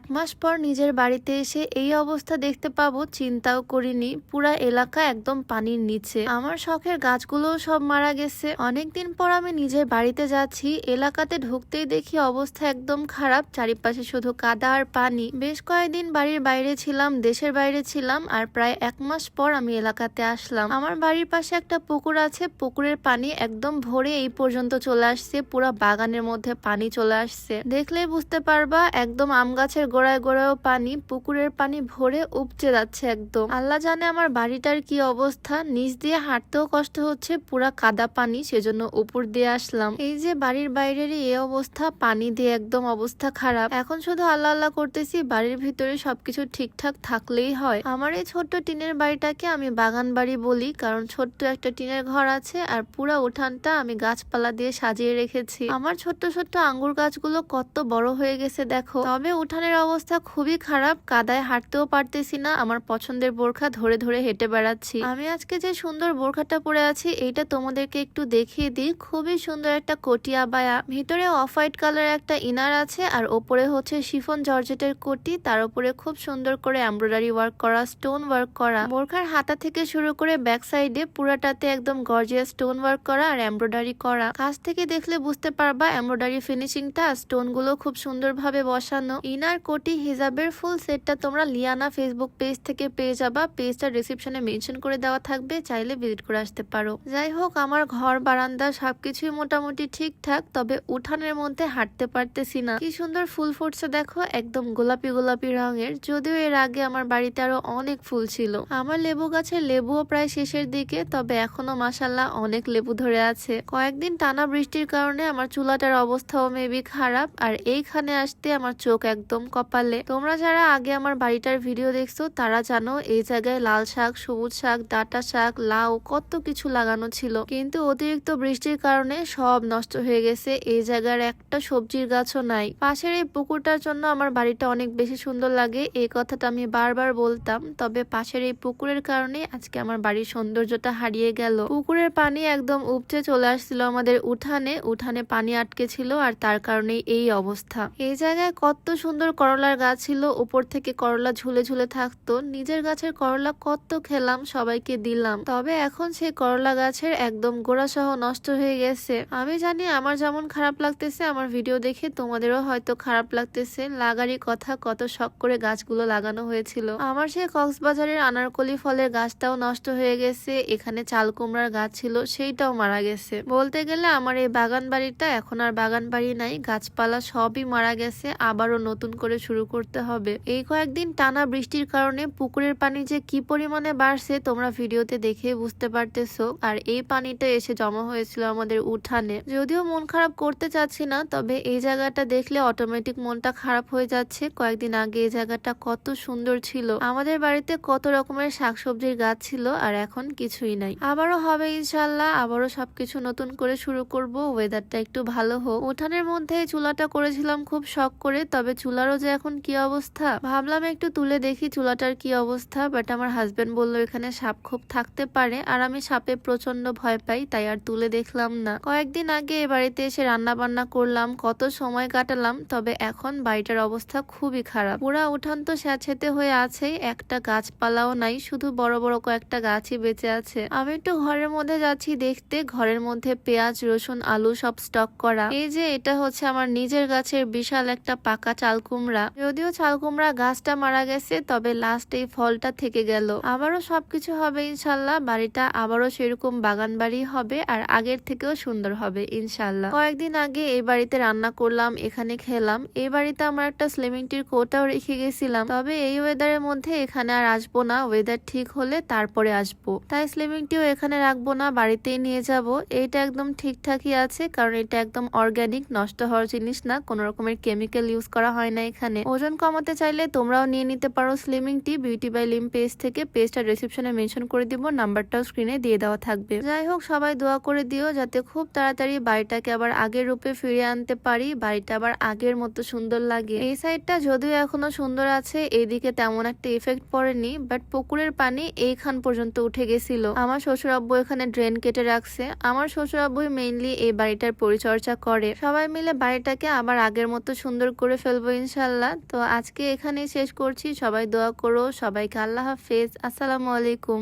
এক মাস পর নিজের বাড়িতে এসে এই অবস্থা দেখতে পাবো, চিন্তাও করিনি। পুরা এলাকা একদম পানির নিচে। আমার শখের গাছগুলোও সব মারা গেছে। অনেকদিন পর আমি নিজের বাড়িতে যাচ্ছি। এলাকাতে ঢুকতেই দেখি অবস্থা একদম খারাপ। চারিপাশে শুধু কাদা আর পানি। বেশ কয়েকদিন বাড়ির বাইরে ছিলাম, দেশের বাইরে ছিলাম, আর প্রায় এক মাস পর আমি এলাকাতে আসলাম। আমার বাড়ির পাশে একটা পুকুর আছে। পুকুরের পানি একদম ভরে এই পর্যন্ত চলে আসছে। পুরা বাগানের মধ্যে পানি চলে আসছে। দেখলেই বুঝতে পারবা, একদম আম গাছের গোড়ায় গোড়ায়ও পানি পুকুরের পানি ভরে উপচে যাচ্ছে একদম। আল্লাহ জানে আমার বাড়িটার কি অবস্থা। নিচ দিয়ে হাঁটতেও কষ্ট হচ্ছে, পুরা কাদা পানি, সেজন্য উপর দিয়ে আসলাম। এই যে বাড়ির বাইরেরই এই অবস্থা, পানি দিয়ে একদম অবস্থা খারাপ। এখন শুধু আল্লাহ আল্লাহ করতেছি, বাড়ির ভিতরে সবকিছু ঠিকঠাক থাকলেই হয়। আমার এই ছোট্ট টিনের বাড়িটাকে আমি বাগান বাড়ি বলি, কারণ ছোট্ট একটা টিনের ঘর আছে, আর পুরা উঠানটা আমি গাছপালা দিয়ে সাজিয়ে রেখেছি। আমার ছোট্ট ছোট্ট আঙ্গুর গাছগুলো কত বড় হয়ে গেছে, দেখো। তবে উঠানের অবস্থা খুবই খারাপ, কাদায় হাঁটতেও পারতেছি না, আমার পছন্দের বোরখা ধরে ধরে হেঁটে বেড়াচ্ছি। আমি আজকে যে সুন্দর বোরখাটা পরে আছি, এইটা তোমাদেরকে একটু দেখিয়ে দিই। খুবই সুন্দর একটা কোটি আবায়া। ভিতরে অফ হোয়াইট কালার একটা ইনার আছে, আর ওপরে হচ্ছে শিফন জর্জেটের কোটি, তার উপরে খুব সুন্দর করে এমব্রয়ডারি ওয়ার্ক করা, স্টোন ওয়ার্ক করা। বোরখার হাতা থেকে শুরু করে ব্যাক সাইডে পুরাটাতে একদম গর্জিয়াস স্টোন ওয়ার্ক করা আর এমব্রয়ডারি করা। কাছ থেকে দেখলে বুঝতে পারবা, এমব্রয়ডারি ফিনিশিংটা স্টোনগুলো খুব সুন্দরভাবে বসানো। ইনার কোটি হিজাবের ফুল সেটটা তোমরা লিয়ানা ফেসবুক পেজ থেকে পেয়ে যাবা। পেজটা ডিসক্রিপশনে মেনশন করে দেওয়া থাকবে, চাইলে ভিজিট করে আসতে পারো। যাই হোক আমার ঘর, বারান্দা সবকিছুই মোটামুটি ঠিকঠাক, তবে উঠানের মধ্যে হাঁটতে পারতেছি না। কি সুন্দর ফুল ফুটছে দেখো, একদম গোলাপি গোলাপি রঙের। যদিও এর আগে আমার বাড়িতে আরও অনেক ফুল ছিল। আমার লেবু গাছের লেবুও প্রায় শেষের দিকে, তবে এখনও মাসাল্লাহ অনেক লেবু ধরে আছে। কয়েকদিন টানা বৃষ্টির কারণে আমার চুলাটার অবস্থাও মেবি খারাপ, আর এইখানে আসতে আমার চোখ একদম কপালে। তোমরা যারা আগে আমার বাড়িটার ভিডিও দেখছ, তারা জানো এই জায়গায় লাল শাক, সবুজ শাক, ডাটা শাক, লাউ, কত কিছু লাগানো ছিল। কিন্তু অতিরিক্ত বৃষ্টির কারণে সব নষ্ট হয়ে গেছে, এই জায়গার একটা সবজির গাছও নাই। পাশের এই পুকুরটার জন্য আমার বাড়িটা অনেক বেশি সুন্দর লাগে, এই কথাটা আমি বারবার বলতাম, তবে পাশের এই পুকুরের কারণে আজকে আমার বাড়ির সৌন্দর্যটা হারিয়ে গেল। পুকুরের পানি একদম উপচে চলে আসছিল আমাদের উঠানে উঠানে পানি আটকে ছিল আর তার কারণে এই অবস্থা। এই জায়গায় কত সুন্দর করলার গাছ ছিল উপর থেকে করলা ঝুলে ঝুলে থাকতো। নিজের গাছের করলা কত খেলাম, সবাইকে দিলাম। তবে এখন সেই করলা গাছের একদম গোড়া সহ নষ্ট হয়ে গেছে। আমি জানি আমার যেমন খারাপ লাগতেছে, আমার ভিডিও দেখে তোমাদেরও হয়তো খারাপ লাগতেছে। লাগারই কথা, কত শখ করে গাছগুলো লাগানো হয়েছিল। আমার সেই কক্সবাজারের আনারকলি ফলের গাছটাও নষ্ট হয়ে গেছে। এখানে চাল কুমড়ার গাছ ছিল, সেইটাও মারা গেছে। বলতে গেলে আমার এই বাগান বাড়িটা এখন আর বাগান বাড়ি নাই, গাছপালা সবই মারা গেছে, আবারও নতুন করে শুরু করতে হবে। এই কয়েকদিন টানা বৃষ্টির কারণে পুকুরের পানি যে কি পরিমাণে বাড়ছে তোমরা ভিডিওতে দেখে বুঝতে পারতেছো। আর এই পানিটা এসে জমা হয়েছিল আমাদের উঠানে। যদিও মন খারাপ করতে চাচ্ছি না, তবে এই জায়গাটা দেখলে অটোমেটিক মনটা খারাপ হয়ে যাচ্ছে। কয়েকদিন আগে এই জায়গাটা কত সুন্দর ছিল। আমাদের বাড়িতে কত রকমের শাকসবজির গাছ ছিল আর এখন কিছুই নাই। আবারও হবে ইনশাল্লাহ আবারও সবকিছু নতুন করে শুরু করব। ওয়েদারটা একটু ভালো হোক। উঠানের মধ্যে চুলাটা করেছিলাম খুব শখ করে, তবে চুলারও যে এখন কি অবস্থা? ভাবলাম একটু তুলে দেখি চুলাটার কি অবস্থা বাট আমার হাজব্যান্ড বলল এখানে সাপ খুব থাকতে পারে। আর আমি সাপে প্রচণ্ড ভয় পাই, তাই আর তুলে দেখলাম না। কয়েকদিন আগে এ বাড়িতে এসে রান্না বান্না করলাম, কত সময় কাটালাম, তবে এখন বাড়িটার অবস্থা খুবই খারাপ। পুরা উঠান তো স্যাঁচেতে হয়ে আছে, একটা গাছপালাও নাই, শুধু বড় বড় কয়েকটা গাছই বেঁচে আছে। আমি একটু ঘরের মধ্যে যাচ্ছি দেখতে, ঘরের মধ্যে পেঁয়াজ, রসুন, আলু সব স্টক করা। এই যে এটা হচ্ছে আমার নিজের গাছের বিশাল একটা পাকা চাল কুমড়া যদিও চাল কুমড়া গাছটা মারা গেছে, তবে লাস্ট এই ফলটা থেকে গেল। আবারও সবকিছু হবে ইনশাল্লাহ, বাড়িটা আবারও সেরকম বাগান বাড়ি হবে আর আগের থেকেও সুন্দর হবে ইনশাল্লাহ। কয়েকদিন আগে এই বাড়িতে রান্না করলাম, এখানে খেলাম। এই বাড়িতে আমার একটা স্লিমিং টির কোটাও রেখে গেছিলাম। তবে এই ওয়েদারের মধ্যে এখানে আর আসব না ওয়েদার ঠিক হলে তারপরে আসব। তাই স্লিমিং টিও এখানে রাখব না, বাড়িতেই নিয়ে যাব। এইটা একদম ঠিকঠাকই আছে, কারণ এটা একদম অর্গানিক নষ্ট হওয়ার জিনিস না, কোনো রকমের কেমিক্যাল ইউজ করা হয় না এখানে। ওজন কমাতে চাইলে তোমরাও নিয়ে নিতে পারো slimming tea beauty by Lim page থেকে। পেজটা রিসেপশনে মেনশন করে দিব, নাম্বারটাও স্ক্রিনে দিয়ে দেওয়া থাকবে। যাই হোক, সবাই দোয়া করে দিও যাতে খুব তাড়াতাড়ি বাড়িটাকে আবার আগের রূপে ফিরিয়ে আনতে পারি। বাড়িটা আবার আগের মতো সুন্দর লাগে। এই সাইডটা যদিও এখনও সুন্দর আছে এইদিকে তেমন একটা ইফেক্ট পড়েনি বাট পুকুরের পানি এইখান পর্যন্ত উঠে গেছিল। আমার শ্বশুর আব্বু এখানে ড্রেন কেটে রাখছে। আমার শ্বশুর আব্বুই মেইনলি এই বাড়িটার পরিচর্যা করে। সবাই মিলে বাড়িটাকে আবার আগের মতো সুন্দর করে ফেলব ইনশাল্লাহ ইনশাল্লাহ তো আজকে এখানেই শেষ করছি। সবাই দোয়া করো সবাইকে আল্লাহ হাফেজ। আসসালামু আলাইকুম।